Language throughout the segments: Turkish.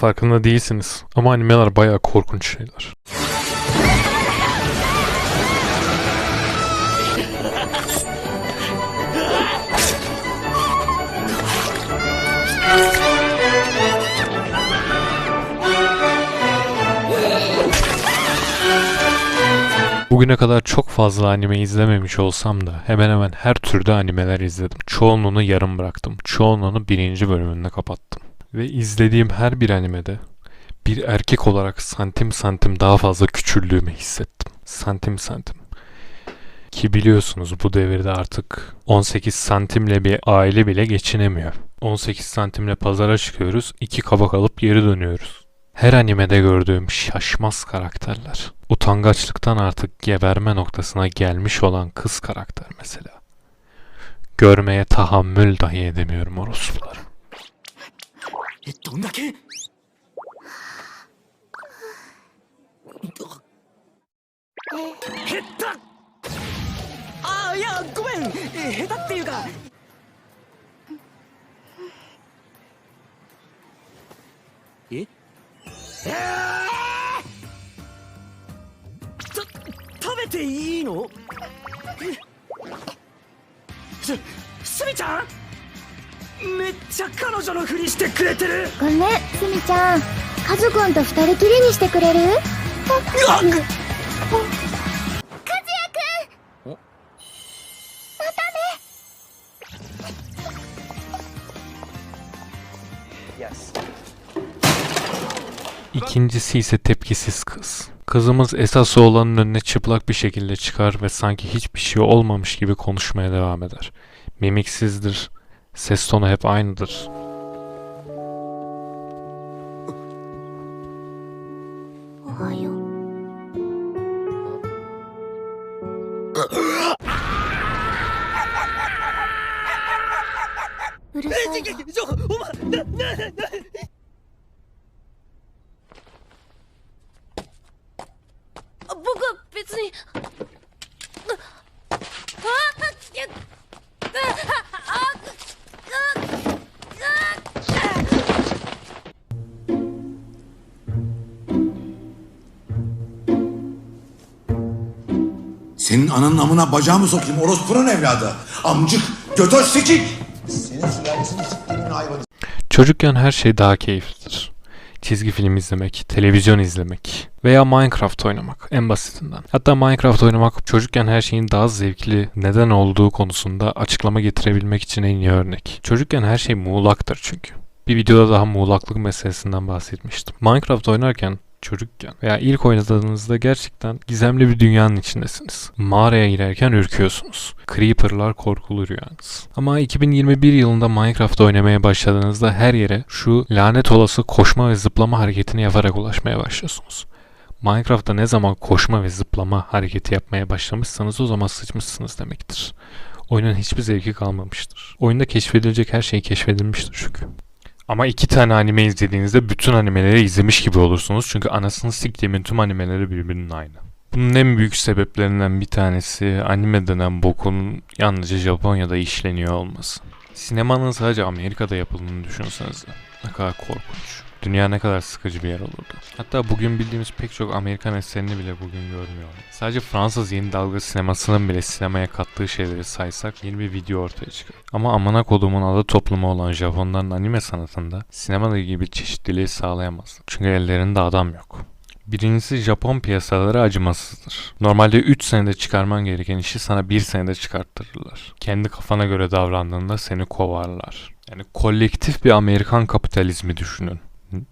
Farkında değilsiniz ama animeler bayağı korkunç şeyler. Bugüne kadar çok fazla anime izlememiş olsam da hemen hemen her türde animeler izledim. Çoğunluğunu yarım bıraktım. Çoğunluğunu birinci bölümünde kapattım. Ve izlediğim her bir animede bir erkek olarak santim santim daha fazla küçüldüğümü hissettim. Santim santim. Ki biliyorsunuz bu devirde artık 18 santimle bir aile bile geçinemiyor. 18 santimle pazara çıkıyoruz, iki kabak alıp geri dönüyoruz. Her animede gördüğüm şaşmaz karakterler. Utangaçlıktan artık geberme noktasına gelmiş olan kız karakter mesela. Görmeye tahammül dahi edemiyorum orospuları. えどんだけ？減った！ああいやごめん。え下手っていうか。え？えー！と食べていいの？すすみちゃん？めっちゃ彼女のふりしてくれてるごめんすみちゃんカズくんと二人きりにしてくれるうわっ和也くんおまたね İkincisi ise tepkisiz kız. Kızımız esas oğlanın önüne çıplak bir şekilde çıkar ve sanki hiçbir şey olmamış gibi konuşmaya devam eder. Mimiksizdir, ses tonu hep aynıdır. Senin ananın amına bacağımı sokayım orospunun evladı. Amcık, götöz sikik. Çocukken her şey daha keyiflidir. Çizgi film izlemek, televizyon izlemek veya Minecraft oynamak en basitinden. Hatta Minecraft oynamak çocukken her şeyin daha zevkli neden olduğu konusunda açıklama getirebilmek için en iyi örnek. Çocukken her şey muğlaktır çünkü. Bir videoda daha muğlaklık meselesinden bahsetmiştim. Minecraft oynarken çocukken veya ilk oynadığınızda gerçekten gizemli bir dünyanın içindesiniz. Mağaraya girerken ürküyorsunuz. Creeper'lar korkulu rüyanız. Ama 2021 yılında Minecraft oynamaya başladığınızda her yere şu lanet olası koşma ve zıplama hareketini yaparak ulaşmaya başlıyorsunuz. Minecraft'ta ne zaman koşma ve zıplama hareketi yapmaya başlamışsanız o zaman sıçmışsınız demektir. Oyunun hiçbir zevki kalmamıştır. Oyunda keşfedilecek her şey keşfedilmiştir çünkü. Ama iki tane anime izlediğinizde bütün animeleri izlemiş gibi olursunuz. Çünkü anasını siktiğimin tüm animeleri birbirinin aynı. Bunun en büyük sebeplerinden bir tanesi anime denen bokun yalnızca Japonya'da işleniyor olması. Sinemanın sadece Amerika'da yapıldığını düşünsenize. Ne kadar korkunç. Dünya ne kadar sıkıcı bir yer olurdu. Hatta bugün bildiğimiz pek çok Amerikan eserini bile bugün görmüyorlar. Sadece Fransız yeni dalga sinemasının bile sinemaya kattığı şeyleri saysak yeni bir video ortaya çıkar. Ama amına kodumun adı toplumu olan Japonların anime sanatında sinemadaki gibi çeşitliliği sağlayamaz. Çünkü ellerinde adam yok. Birincisi Japon piyasaları acımasızdır. Normalde 3 senede çıkarman gereken işi sana 1 senede çıkarttırırlar. Kendi kafana göre davrandığında seni kovarlar. Yani kolektif bir Amerikan kapitalizmi düşünün.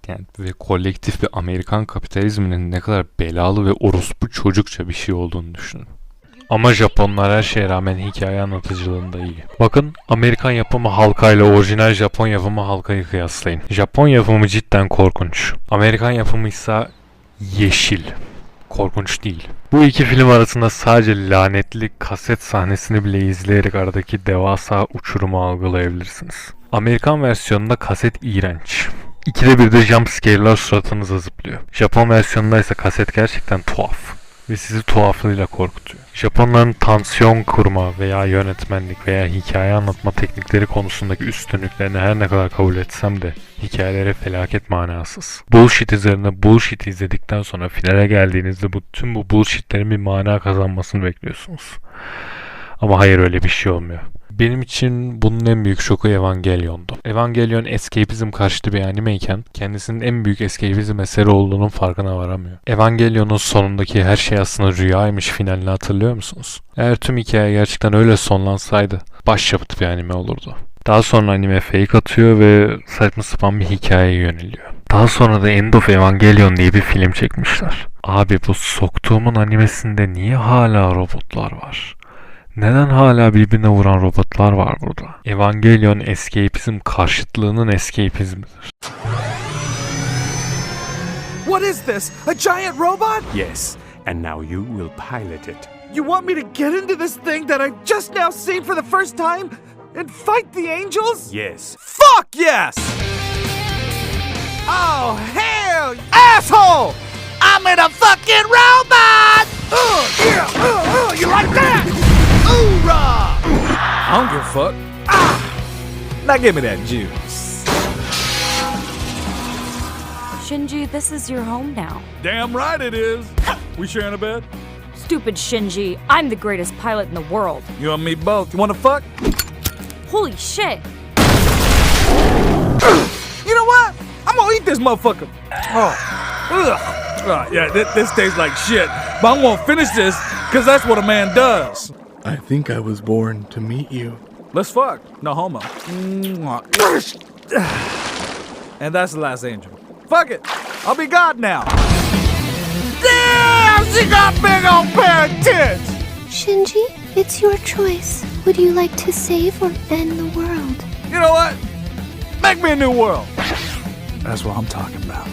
Yani ve kolektif bir Amerikan kapitalizminin ne kadar belalı ve orospu çocukça bir şey olduğunu düşünün. Ama Japonlar her şeye rağmen hikaye anlatıcılığında iyi. Bakın Amerikan yapımı halkayla orijinal Japon yapımı halkayı kıyaslayın. Japon yapımı cidden korkunç. Amerikan yapımı ise yeşil. Korkunç değil. Bu iki film arasında sadece lanetli kaset sahnesini bile izleyerek aradaki devasa uçurumu algılayabilirsiniz. Amerikan versiyonunda kaset iğrenç. İkide bir de jump scare'lar suratınıza zıplıyor. Japon versiyonunda ise kaset gerçekten tuhaf. ve sizi tuhaflığıyla korkutuyor. Japonların tansiyon kurma veya yönetmenlik veya hikaye anlatma teknikleri konusundaki üstünlüklerini her ne kadar kabul etsem de hikayeleri felaket manasız. Bullshit üzerine bullshit izledikten sonra finale geldiğinizde bu tüm bu bullshitlerin bir mana kazanmasını bekliyorsunuz. Ama hayır öyle bir şey olmuyor. Benim için bunun en büyük şoku Evangelion'du. Evangelion escapizm karşıtı bir animeyken kendisinin en büyük escapizm eseri olduğunun farkına varamıyor. Evangelion'un sonundaki her şey aslında rüyaymış finalini hatırlıyor musunuz? Eğer tüm hikaye gerçekten öyle sonlansaydı başyapıt bir anime olurdu. Daha sonra anime fake atıyor ve saçma sapan bir hikayeye yöneliyor. Daha sonra da End of Evangelion diye bir film çekmişler. Abi bu soktuğumun animesinde niye hala robotlar var? Neden hala birbirine vuran robotlar var burada? Evangelion escapizm karşıtlığının escapizmidir. What is this? A giant robot? Yes, and now you will pilot it. You want me to get into this thing that I just now seen for the first time and fight the angels? Yes. Fuck yes! Oh, hell, asshole! I'm in a fucking robot! Uh, yeah, uh, uh, you like that? Hoorah! I don't give a fuck. Ah! Now give me that juice. Shinji, this is your home now. Damn right it is. We sharing a bed? Stupid Shinji, I'm the greatest pilot in the world. You and me both. You wanna fuck? Holy shit! You know what? I'm gonna eat this motherfucker. Oh, ugh. Uh, yeah, this, this tastes like shit. But I'm gonna finish this because that's what a man does. I think I was born to meet you. Let's fuck. No homo. And that's the last angel. Fuck it. I'll be God now. Damn, she got big old pair of tits. Shinji, it's your choice. Would you like to save or end the world? You know what? Make me a new world. That's what I'm talking about.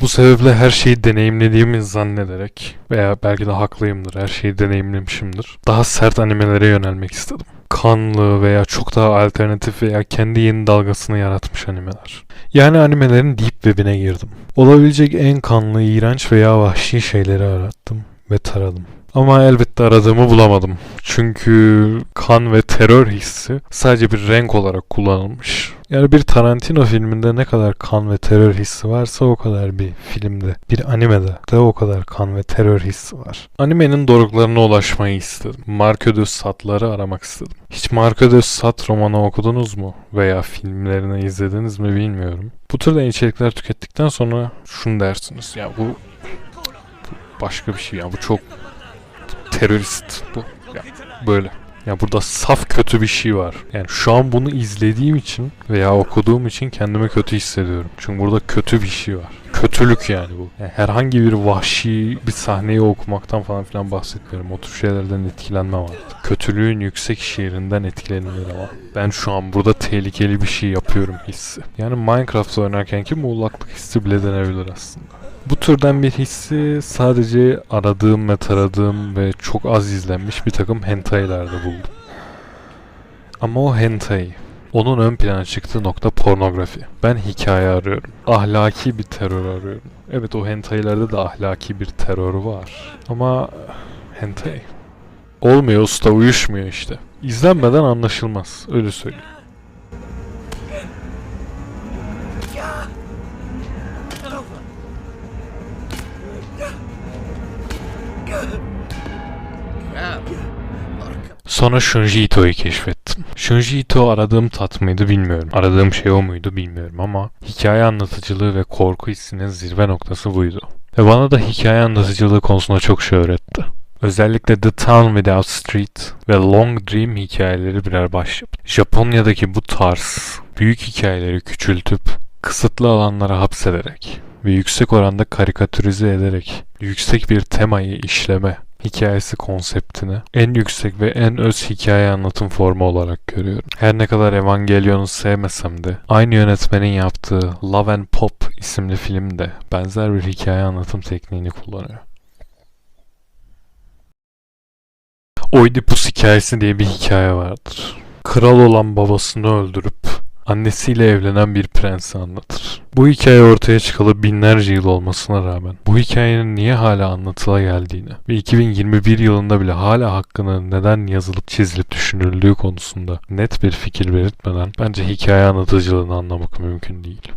Bu sebeple her şeyi deneyimlediğimi zannederek veya belki de haklıyımdır her şeyi deneyimlemişimdir. Daha sert animelere yönelmek istedim. Kanlı veya çok daha alternatif veya kendi yeni dalgasını yaratmış animeler. Yani animelerin deep webine girdim. Olabilecek en kanlı, iğrenç veya vahşi şeyleri arattım ve taradım. Ama elbette aradığımı bulamadım. Çünkü kan ve terör hissi sadece bir renk olarak kullanılmış. Yani bir Tarantino filminde ne kadar kan ve terör hissi varsa o kadar bir filmde, bir animede de o kadar kan ve terör hissi var. Animenin doruklarına ulaşmayı istedim. Marco de Sade'ları aramak istedim. Hiç Marco de Sade romanı okudunuz mu? Veya filmlerini izlediniz mi bilmiyorum. Bu türden içerikler tükettikten sonra şunu dersiniz. Ya bu, bu başka bir şey ya bu çok terörist bu. Ya böyle. Ya burada saf kötü bir şey var. Yani şu an bunu izlediğim için veya okuduğum için kendimi kötü hissediyorum. Çünkü burada kötü bir şey var. Kötülük yani bu. Yani herhangi bir vahşi bir sahneyi okumaktan falan filan bahsetmiyorum. O tür şeylerden etkilenmem artık. Kötülüğün yüksek şiirinden etkilenilir ama. Ben şu an burada tehlikeli bir şey yapıyorum hissi. Yani Minecraft oynarkenki muğlaklık hissi bile denebilir aslında. Bu türden bir hissi sadece aradığım ve taradığım ve çok az izlenmiş bir takım hentai'lerde buldum. Ama o hentai, onun ön plana çıktığı nokta pornografi. Ben hikaye arıyorum. Ahlaki bir terör arıyorum. Evet o hentai'lerde de ahlaki bir terör var. Ama hentai. Olmuyor usta uyuşmuyor işte. İzlenmeden anlaşılmaz. Öyle söyleyeyim. Sonra Shunji Ito'yu keşfettim. Shunji Ito aradığım tat mıydı bilmiyorum. Aradığım şey o muydu bilmiyorum ama hikaye anlatıcılığı ve korku hissinin zirve noktası buydu. Ve bana da hikaye anlatıcılığı konusunda çok şey öğretti. Özellikle The Town Without Street ve Long Dream hikayeleri birer başyapıt. Japonya'daki bu tarz büyük hikayeleri küçültüp kısıtlı alanlara hapsederek ve yüksek oranda karikatürize ederek yüksek bir temayı işleme hikayesi konseptini en yüksek ve en öz hikaye anlatım formu olarak görüyorum. Her ne kadar Evangelion'u sevmesem de aynı yönetmenin yaptığı Love and Pop isimli filmde benzer bir hikaye anlatım tekniğini kullanıyor. Oedipus hikayesi diye bir hikaye vardır. Kral olan babasını öldürüp annesiyle evlenen bir prensi anlatır. Bu hikaye ortaya çıkalı binlerce yıl olmasına rağmen bu hikayenin niye hala anlatıla geldiğini ve 2021 yılında bile hala hakkında neden yazılıp çizilip düşünüldüğü konusunda net bir fikir belirtmeden bence hikaye anlatıcılığını anlamak mümkün değil.